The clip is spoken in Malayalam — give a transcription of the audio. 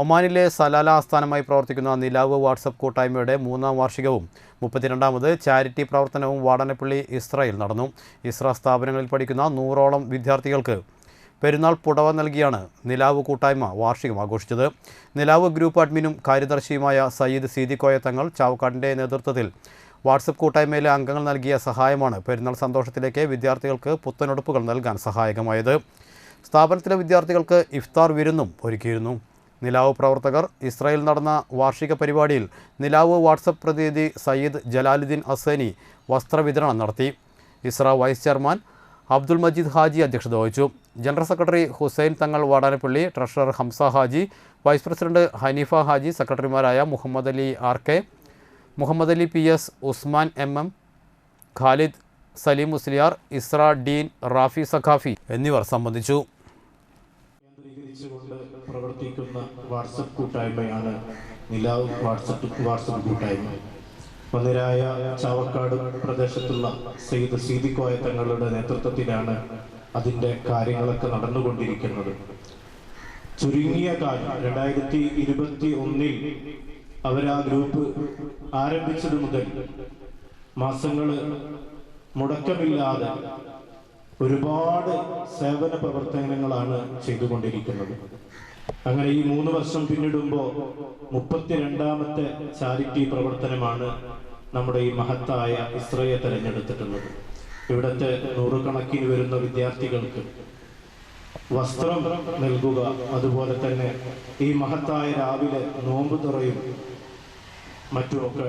ഒമാനിലെ സലാല ആസ്ഥാനമായി പ്രവർത്തിക്കുന്ന നിലാവ് വാട്സപ്പ് കൂട്ടായ്മയുടെ മൂന്നാം വാർഷികവും മുപ്പത്തിരണ്ടാമത് ചാരിറ്റി പ്രവർത്തനവും വാടനപ്പള്ളി ഇസ്രയിൽ നടന്നു. ഇസ്ര സ്ഥാപനങ്ങളിൽ പഠിക്കുന്ന നൂറോളം വിദ്യാർത്ഥികൾക്ക് പെരുന്നാൾ പുടവ നൽകിയാണ് നിലാവ് കൂട്ടായ്മ വാർഷികം ആഘോഷിച്ചത്. നിലാവ് ഗ്രൂപ്പ് അഡ്മിനും കാര്യദർശിയുമായ സയ്യിദ് സീതിക്കോയ തങ്ങൾ ചാവക്കാടിന്റെ നേതൃത്വത്തിൽ വാട്സപ്പ് കൂട്ടായ്മയിലെ അംഗങ്ങൾ നൽകിയ സഹായമാണ് പെരുന്നാൾ സന്തോഷത്തിലേക്ക് വിദ്യാർത്ഥികൾക്ക് പുത്തനുടുപ്പുകൾ നൽകാൻ സഹായകമായത്. സ്ഥാപനത്തിലെ വിദ്യാർത്ഥികൾക്ക് ഇഫ്താർ വിരുന്നും ഒരുക്കിയിരുന്നു. നിലാവ് പ്രവർത്തകർ ഇസ്രായേൽ നടന്ന വാർഷിക പരിപാടിയിൽ നിലാവ് വാട്സപ്പ് പ്രതിനിധി സയ്യിദ് ജലാലുദ്ദീൻ അസേനി വസ്ത്രവിതരണം നടത്തി. ഇസ്ര വൈസ് ചെയർമാൻ അബ്ദുൾ മജീദ് ഹാജി അധ്യക്ഷത വഹിച്ചു. General secretary Hussain Thangal Vadanappally treasurer Hamza Haji vice president Hanifa Haji സെക്രട്ടറിമാരായ Muhammad Ali R K Muhammad Ali P S Usman M M Khalid Salim Musliyar Isra dean Rafi Saqafi എന്നിവർ സംബന്ധിച്ചു. കേന്ദ്രീകരിച്ചുകൊണ്ട് പ്രവർത്തിക്കുന്ന വാട്സപ്പ് കൂട്ടായ്മയാണ് നിലാവ് വാട്സപ്പ് വാട്സപ്പ് കൂട്ടായ്മ. മന്ദിരായ ചാവക്കാട് പ്രദേശത്തുള്ള സെയ്ദ് സീതിക്കോയ തങ്ങളുടെ നേതൃത്വത്തിലാണ് അതിന്റെ കാര്യങ്ങളൊക്കെ നടന്നുകൊണ്ടിരിക്കുന്നത്. ചുരുങ്ങിയ കാലം രണ്ടായിരത്തി ഇരുപത്തി ഒന്നിൽ അവർ ആ ഗ്രൂപ്പ് ആരംഭിച്ചത് മുതൽ മാസങ്ങൾ മുടക്കമില്ലാതെ ഒരുപാട് സേവന പ്രവർത്തനങ്ങളാണ് ചെയ്തുകൊണ്ടിരിക്കുന്നത്. അങ്ങനെ ഈ മൂന്ന് വർഷം പിന്നിടുമ്പോൾ മുപ്പത്തിരണ്ടാമത്തെ ചാരിറ്റി പ്രവർത്തനമാണ് നമ്മുടെ ഈ മഹത്തായ ഇസ്രയെ തെരഞ്ഞെടുത്തിട്ടുള്ളത്. ഇവിടുത്തെ നൂറുകണക്കിന് വരുന്ന വിദ്യാർത്ഥികൾക്ക് വസ്ത്രം നൽകുക അതുപോലെ തന്നെ ഈ മഹത്തായ രാവിലെ നോമ്പ് തുറയും മറ്റുമൊക്കെ